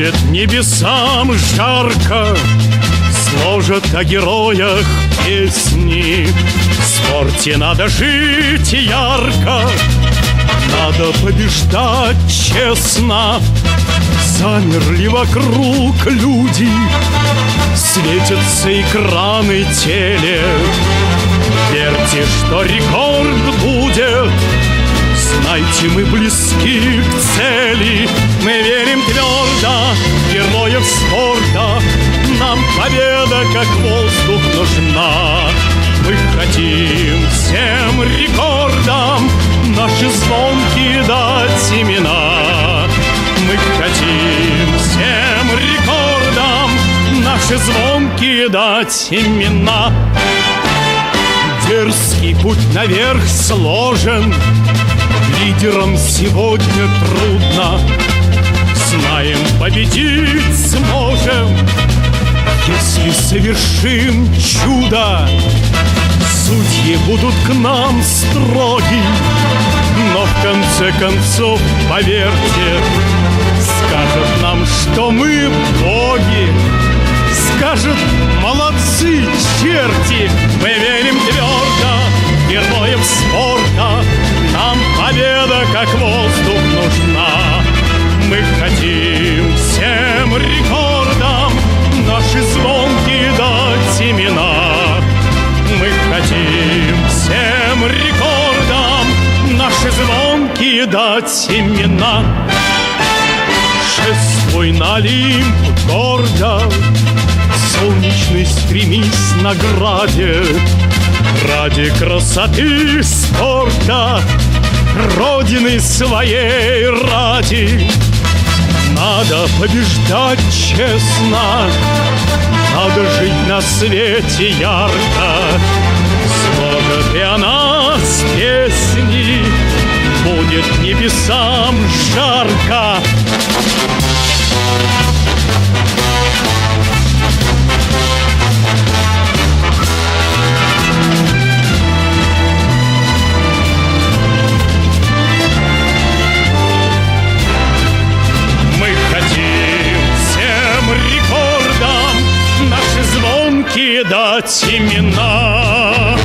Будет небесам жарко Сложат о героях песни. В спорте надо жить ярко Надо побеждать честно. Замерли вокруг люди Светятся экраны теле. Верьте, что рекорд будет Знайте, мы близки к цели победа, как воздух, нужна. Мы хотим всем рекордам Наши звонки дать имена. Мы хотим всем рекордам Наши звонки дать имена. Дерзкий путь наверх сложен Лидерам сегодня трудно. Знаем, победить сможем Если совершим чудо Судьи будут к нам строги Но в конце концов, поверьте Скажут нам, что мы боги. Скажут, молодцы, черти Мы верим твердо героев спорта Нам победа, как воздух, нужна звонки дать имена Шествуй на Олимп гордо Солнечный стремись награде Ради красоты спорта Родины своей ради. Надо побеждать честно Надо жить на свете ярко Небесам жарко. Мы хотим всем рекордам Наши звонки дать имена